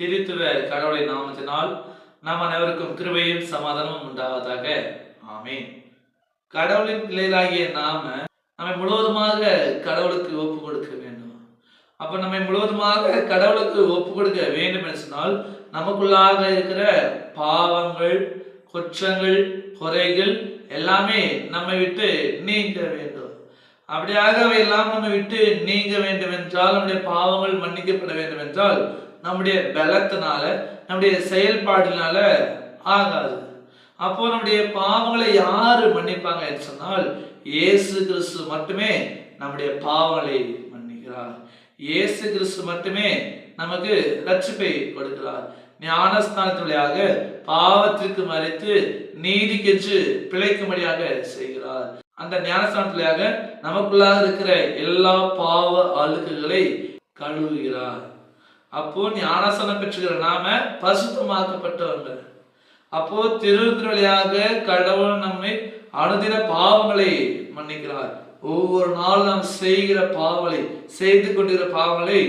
திரித்துவ கடவுளை நாமத்தினால் நாம் அனைவருக்கும் கிருபையும் சமாதானமும் உண்டாவதாக. ஆமே கடவுளின் பிள்ளைகளாகிய நாம நம்மை முழுவதுமாக கடவுளுக்கு ஒப்பு கொடுக்க வேண்டும். அப்ப நம்மை முழுவதுமாக கடவுளுக்கு ஒப்பு கொடுக்க வேண்டும் என்று சொன்னால் நமக்குள்ளாக இருக்கிற பாவங்கள் குற்றங்கள் குறைகள் எல்லாமே நம்மை விட்டு நீங்க வேண்டும். அப்படியாக அவை எல்லாம் நம்மை விட்டு நீங்க வேண்டும் என்றால் நம்முடைய பாவங்கள் மன்னிக்கப்பட வேண்டும் என்றால் நம்முடைய பலத்தினால நம்முடைய செயல்பாடுனால ஆகாது. அப்போ நம்முடைய பாவங்களை யாரு மன்னிப்பாங்க என்று சொன்னால் இயேசு கிறிஸ்து மட்டுமே நம்முடைய பாவங்களை மன்னிக்கிறார். இயேசு கிறிஸ்து மட்டுமே நமக்கு ரட்சிப்பை கொடுக்கிறார். ஞானஸ்தானத்து வழியாக பாவத்திற்கு மறைத்து நீதிக்கென்று பிழைக்கும்படியாக செய்கிறார். அந்த ஞானஸ்தானத்துலையாக வழியாக நமக்குள்ளாக இருக்கிற எல்லா பாவ அழுக்குகளை கழுவுகிறார். அப்போ ஞானஸ்தானம் பெற்றுகிற நாம பரிசுத்தமாக்கப்பட்டவர்கள். அப்போ திருவிழி கடவுள் நம்மை அனுதின பாவங்களை மன்னிக்கிறார். ஒவ்வொரு நாள் நாம் செய்கிற பாவங்களை செய்து கொண்டிருக்கிற பாவங்களை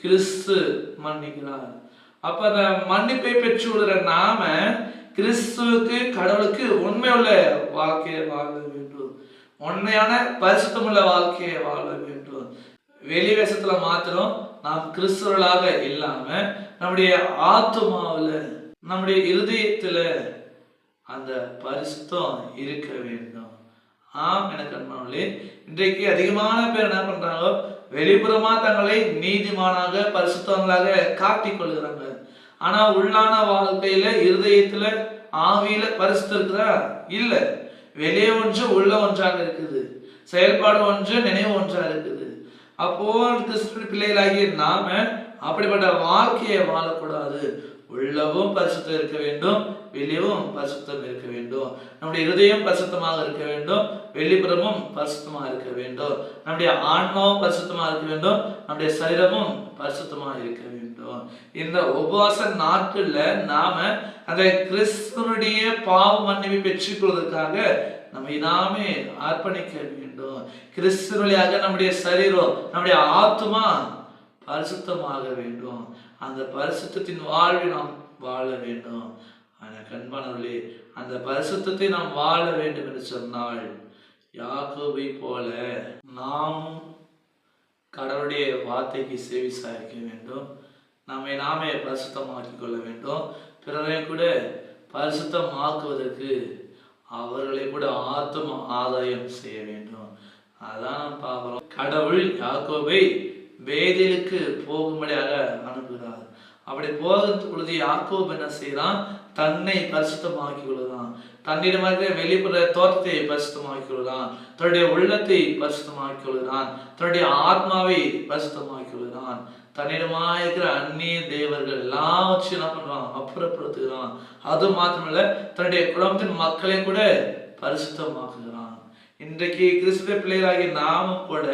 கிறிஸ்து மன்னிக்கிறார். அப்ப அந்த மன்னிப்பை பெற்று விடுற நாம கிறிஸ்துவுக்கு கடவுளுக்கு உண்மையுள்ள வாழ்க்கையை வாழ வேண்டும். உண்மையான பரிசுத்தமுள்ள வாழ்க்கையை வாழ வேண்டும். வெளி வேஷத்துல மாத்திரம் நாம் கிறிஸ்தவர்களாக இல்லாம நம்முடைய ஆத்மாவுல நம்முடைய இருதயத்துல அந்த பரிசுத்தம் இருக்க வேண்டும். ஆம் எனக்கு அன்பானவர்களே இன்றைக்கு அதிகமான பேர் என்ன பண்றாங்க வெளிப்புறமா தங்களை நீதிமானாக பரிசுத்தவங்களாக காட்டிக் கொள்கிறாங்க. ஆனா உள்ளான வாழ்க்கையில இருதயத்துல ஆவியில பரிசுத்திருக்கிறா இருக்குதா? இல்ல. வெளியே ஒன்று உள்ள ஒன்றாக இருக்குது. செயல்பாடு ஒன்று நினைவு ஒன்றாக இருக்குது. அப்போ கிறிஸ்துவ பிள்ளைகளாகிய நாம அப்படிப்பட்ட வாழ்க்கையை வாழக்கூடாது. உள்ளவும் பரிசுத்தம் இருக்க வேண்டும் வெளியவும் பரிசுத்தம் இருக்க வேண்டும். நம்முடைய இருதயம் பரிசுத்தமாக இருக்க வேண்டும் வெளிப்புறமும் பரிசுத்தமாக இருக்க வேண்டும். நம்முடைய ஆன்மாவும் பரிசுத்தமாக இருக்க வேண்டும் நம்முடைய சரீரமும் பரிசுத்தமாக இருக்க வேண்டும். இந்த உபவாச நாட்கள்ல நாம அந்த கிறிஸ்துவனுடைய பாவ மன்னிப்பை பெற்றுக்கொள்வதற்காக நம்மை நாமே அர்ப்பணிக்க வேண்டும். கிறிஸ்து வழியாக நம்முடைய சரீரம் நம்முடைய ஆத்மா பரிசுத்தமாக வேண்டும். அந்த பரிசுத்தத்தின் வாழ்வை நாம் வாழ வேண்டும். ஆனால் கண்பானவர்களே அந்த பரிசுத்தத்தை நாம் வாழ வேண்டும் என்று சொன்னால் யாக்கோபை போல நாம் கடவுளுடைய வார்த்தைக்கு சேவை சாய்க்க வேண்டும். நம்மை நாமே பரிசுத்தமாக்கிக் கொள்ள வேண்டும். பிறரை கூட பரிசுத்தமாக்குவதற்கு அவர்களை கூட ஆத்ம ஆதாயம் செய்ய வேண்டும். அதான் நாம் பார்க்கிறோம் கடவுள் யாக்கோபை வேதிலுக்கு போகும்படியாக அப்படி போகிறது பொழுது யாக்கோப் என்ன செய்யறான் தன்னை பரிசுத்தமாக்கி கொள்கிறான் தன்னிடமாக இருக்கிற வெளிப்புற தோற்றத்தை பரிசுத்தமாக்கி கொள்கிறான் தன்னுடைய உள்ளத்தை பரிசுத்தமாக்கி கொள்கிறான் தன்னுடைய ஆத்மாவை பரிசுத்தமாக்கி கொள்கிறான் தன்னிடமாக இருக்கிற அந்நிய தேவர்கள் எல்லாம் வச்சு என்ன பண்ணுவான் அப்புறப்படுத்துகிறான். அது மாத்திரமில்ல தன்னுடைய குடும்பத்தின் மக்களை கூட பரிசுத்தமாக்குகிறான். இன்றைக்கு கிறிஸ்துவ பிள்ளைகளாகிய நாமும் கூட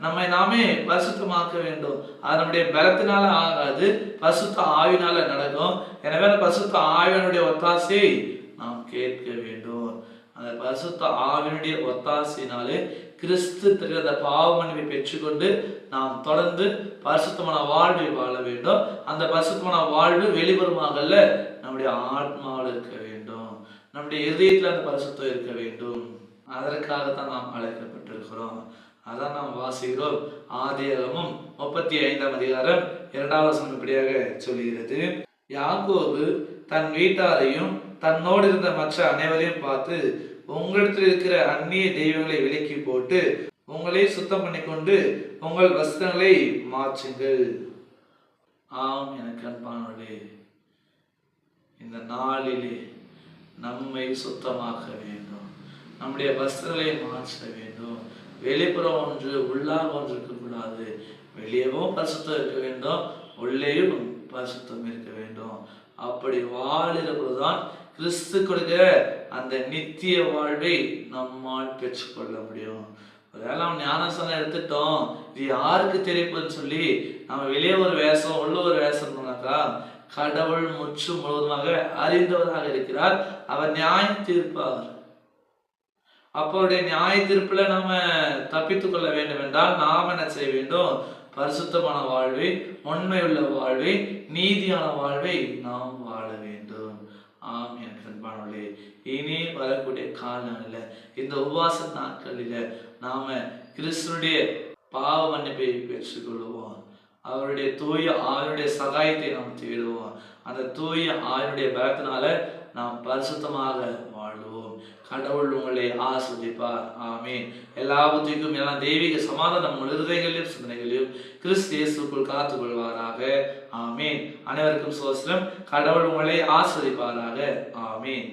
நம்மை நாமே பரிசுத்தமாக்க வேண்டும். அது நம்முடைய பலத்தினால ஆகாது பசுத்த ஆவினால நடக்கும். எனவே அந்த பரிசுத்த ஆவியனுடைய ஒத்தாசையை நாம் கேட்க வேண்டும். அந்த பசுத்த ஆவினுடைய ஒத்தாசையினாலே கிறிஸ்து தருகிற அந்த பாவ மன்னிப்பை பெற்றுக்கொண்டு நாம் தொடர்ந்து பரிசுத்தமான வாழ்வை வாழ வேண்டும். அந்த பரிசுத்தமான வாழ்வு வெளிவருமாகல்ல நம்முடைய ஆத்மாவில் இருக்க வேண்டும். நம்முடைய இதயத்தில் அந்த பரிசுத்தம் இருக்க வேண்டும். அதற்காகத்தான் நாம் அழைக்கப்பட்டிருக்கிறோம். அதான் நாம் வாசிக்கிறோம். ஆதியாகமும் முப்பத்தி ஐந்தாம் அதிகாரம் இரண்டாவது வசனம் இப்படியாக சொல்லுகிறது யாக்கோபு தன் வீட்டாரையும் தன்னோடு இருந்த மற்ற அனைவரையும் பார்த்து உங்களிடத்தில் இருக்கிற அந்நிய தெய்வங்களை விலக்கி போட்டு உங்களை சுத்தம் பண்ணி கொண்டு உங்கள் வஸ்திரங்களை மாற்றுங்கள். ஆம் எனக்கு அன்பானவர்களே இந்த நாளிலே நம்மை சுத்தமாக்க வேண்டும். நம்முடைய வஸ்திரங்களை மாற்ற வேண்டும். வெளிப்புறம் ஒன்று உள்ளாக ஒன்று இருக்கக்கூடாது வெளியவும் பரிசுத்தம் இருக்க வேண்டும் உள்ளேயும் பரிசுத்தம் இருக்க வேண்டும். அப்படி வாழுகிற பொழுதுதான் கிறிஸ்து கொடுக்க அந்த நித்திய வாழ்வை நம்மால் பெற்றுக்கொள்ள முடியும். ஒருவேளை நம்ம ஞானசனம் எடுத்துட்டோம். இது யாருக்கு தெரியுதுன்னு சொல்லி நம்ம வெளியே ஒரு வேஷம் உள்ள ஒரு வேஷம் பண்ணாக்கா கடவுள் முற்று முழுவதுமாக அறிந்தவராக இருக்கிறார். அவர் நியாயம் தீர்ப்பார். அப்பருடைய நியாய தீர்ப்பில் நம்ம தப்பித்துக்கொள்ள வேண்டும் என்றால் நாம் என்ன செய்ய வேண்டும்? பரிசுத்தமான வாழ்வை உண்மையுள்ள வாழ்வை நீதியான வாழ்வை நாம் வாழ வேண்டும். ஆம் எனக்கு அன்பானவர்களே இனி வரக்கூடிய காலங்களில் இந்த உபவாச நாட்களில் நாம கிறிஸ்துடைய பாவ மன்னிப்பை பெற்றுக்கொள்வோம். அவருடைய தூய ஆளுடைய சகாயத்தை நாம் தேடுவோம். அந்த தூய ஆளுடைய பலத்தினால நாம் பரிசுத்தமாக வாழ்வோம். கடவுள் உங்களை ஆஸ்வதிப்பார் ஆமீன். எல்லா புத்திக்கும் எல்லா தெய்வீக சமாதானம் உங்கள் இருதயங்களிலும் சிந்தனைகளையும் கிறிஸ்து இயேசுக்குள் காத்துக்கொள்வாராக. ஆமீன். அனைவருக்கும் சோசனம் கடவுள் உங்களை ஆஸ்வதிப்பாராக ஆமீன்.